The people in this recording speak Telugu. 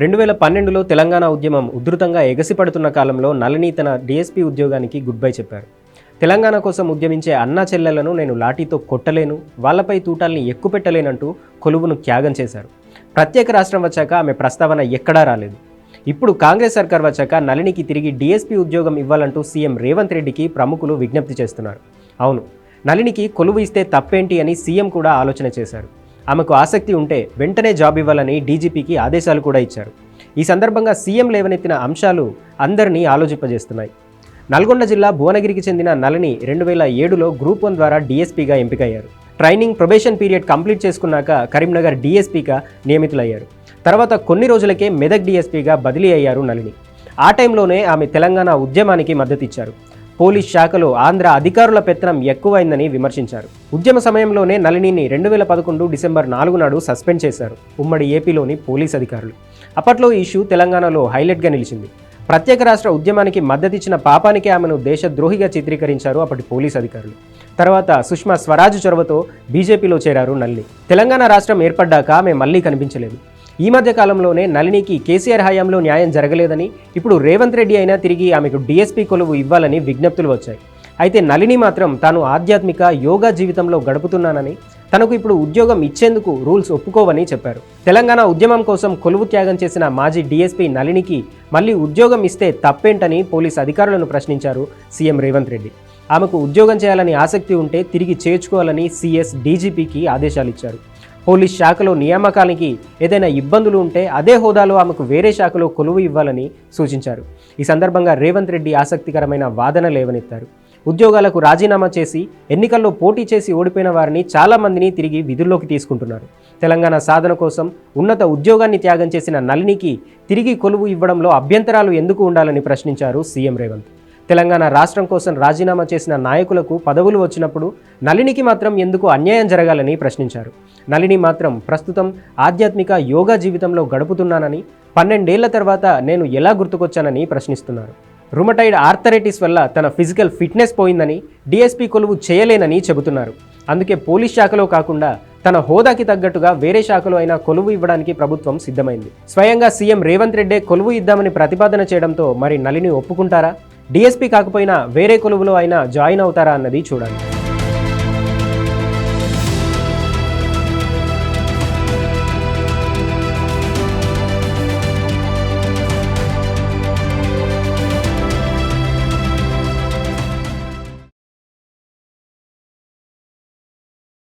రెండు వేల పన్నెండులో తెలంగాణ ఉద్యమం ఉధృతంగా ఎగసిపడుతున్న కాలంలో నళిని తన డీఎస్పీ ఉద్యోగానికి గుడ్ బై చెప్పారు. తెలంగాణ కోసం ఉద్యమించే అన్నా చెల్లెలను నేను లాఠీతో కొట్టలేను వాళ్ళపై తూటాల్ని ఎక్కుపెట్టలేనంటూ కొలువును త్యాగం చేశారు. ప్రత్యేక రాష్ట్రం వచ్చాక ఆమె ప్రస్తావన ఎక్కడా రాలేదు. ఇప్పుడు కాంగ్రెస్ సర్కార్ వచ్చాక నళినికి తిరిగి డీఎస్పీ ఉద్యోగం ఇవ్వాలంటూ సీఎం రేవంత్ రెడ్డికి ప్రముఖులు విజ్ఞప్తి చేస్తున్నారు. అవును నళినికి కొలువు ఇస్తే తప్పేంటి అని సీఎం కూడా ఆలోచన చేశారు. ఆమెకు ఆసక్తి ఉంటే వెంటనే జాబ్ ఇవ్వాలని డీజీపీకి ఆదేశాలు కూడా ఇచ్చారు. ఈ సందర్భంగా సీఎం లేవనెత్తిన అంశాలు అందరినీ ఆలోచింపజేస్తున్నాయి. నల్గొండ జిల్లా భువనగిరికి చెందిన నలిని రెండు వేల ఏడులో గ్రూప్ వన్ ద్వారా డీఎస్పీగా ఎంపికయ్యారు. ట్రైనింగ్ ప్రొబేషన్ పీరియడ్ కంప్లీట్ చేసుకున్నాక కరీంనగర్ డీఎస్పీగా నియమితులయ్యారు. తర్వాత కొన్ని రోజులకే మెదక్ డీఎస్పీగా బదిలీ అయ్యారు నలిని ఆ టైంలోనే ఆమె తెలంగాణ ఉద్యమానికి మద్దతిచ్చారు. పోలీస్ శాఖలో ఆంధ్ర అధికారుల పెత్తనం ఎక్కువైందని విమర్శించారు. ఉద్యమ సమయంలోనే నళినిని రెండు వేల పదకొండు డిసెంబర్ నాలుగు నాడు సస్పెండ్ చేశారు ఉమ్మడి ఏపీలోని పోలీస్ అధికారులు. అప్పట్లో ఈ ఇష్యూ తెలంగాణలో హైలైట్గా నిలిచింది. ప్రత్యేక రాష్ట్ర ఉద్యమానికి మద్దతిచ్చిన పాపానికి ఆమెను దేశద్రోహిగా చిత్రీకరించారు అప్పటి పోలీస్ అధికారులు. తర్వాత సుష్మా స్వరాజ్ చొరవతో బీజేపీలో చేరారు నల్లి తెలంగాణ రాష్ట్రం ఏర్పడ్డాక ఆమె మళ్ళీ కనిపించలేదు. ఈ మధ్య కాలంలోనే నళినికి కేసీఆర్ హయాంలో న్యాయం జరగలేదని ఇప్పుడు రేవంత్ రెడ్డి అయినా తిరిగి ఆమెకు డీఎస్పీ కొలువు ఇవ్వాలని విజ్ఞప్తులు వచ్చాయి. అయితే నళిని మాత్రం తాను ఆధ్యాత్మిక యోగా జీవితంలో గడుపుతున్నానని తనకు ఇప్పుడు ఉద్యోగం ఇచ్చేందుకు రూల్స్ ఒప్పుకోవని చెప్పారు. తెలంగాణ ఉద్యమం కోసం కొలువు త్యాగం చేసిన మాజీ డీఎస్పీ నళినికి మళ్ళీ ఉద్యోగం ఇస్తే తప్పేంటని పోలీస్ అధికారులను ప్రశ్నించారు సీఎం రేవంత్ రెడ్డి. ఆమెకు ఉద్యోగం చేయాలని ఆసక్తి ఉంటే తిరిగి చేర్చుకోవాలని సీఎస్ డీజీపీకి ఆదేశాలు ఇచ్చారు పోలీస్ శాఖలో నియామకానికి ఏదైనా ఇబ్బందులు ఉంటే అదే హోదాలో ఆమెకు వేరే శాఖలో కొలువు ఇవ్వాలని సూచించారు. ఈ సందర్భంగా రేవంత్ రెడ్డి ఆసక్తికరమైన వాదన లేవనెత్తారు. ఉద్యోగాలకు రాజీనామా చేసి ఎన్నికల్లో పోటీ చేసి ఓడిపోయిన వారిని చాలామందిని తిరిగి విధుల్లోకి తీసుకుంటున్నారు. తెలంగాణ సాధన కోసం ఉన్నత ఉద్యోగాన్ని త్యాగం చేసిన నళినికి తిరిగి కొలువు ఇవ్వడంలో అభ్యంతరాలు ఎందుకు ఉండాలని ప్రశ్నించారు సీఎం రేవంత్. తెలంగాణ రాష్ట్రం కోసం రాజీనామా చేసిన నాయకులకు పదవులు వచ్చినప్పుడు నళినికి మాత్రం ఎందుకు అన్యాయం జరగాలని ప్రశ్నించారు. నళిని మాత్రం ప్రస్తుతం ఆధ్యాత్మిక యోగా జీవితంలో గడుపుతున్నానని పన్నెండేళ్ళ తర్వాత నేను ఎలా గుర్తుకొచ్చానని ప్రశ్నిస్తున్నారు. రుమటైడ్ ఆర్థరైటిస్ వల్ల తన ఫిజికల్ ఫిట్నెస్ పోయిందని డీఎస్పీ కొలువు చేయలేనని చెబుతున్నారు. అందుకే పోలీస్ శాఖలో కాకుండా తన హోదాకి తగ్గట్టుగా వేరే శాఖలో అయినా కొలువు ఇవ్వడానికి ప్రభుత్వం సిద్ధమైంది. స్వయంగా సీఎం రేవంత్ రెడ్డే కొలువు ఇద్దామని ప్రతిపాదన చేయడంతో మరి నలిని ఒప్పుకుంటారా? డీఎస్పీ కాకపోయినా వేరే కొలువులో అయినా జాయిన్ అవుతారా అన్నది చూడాలి.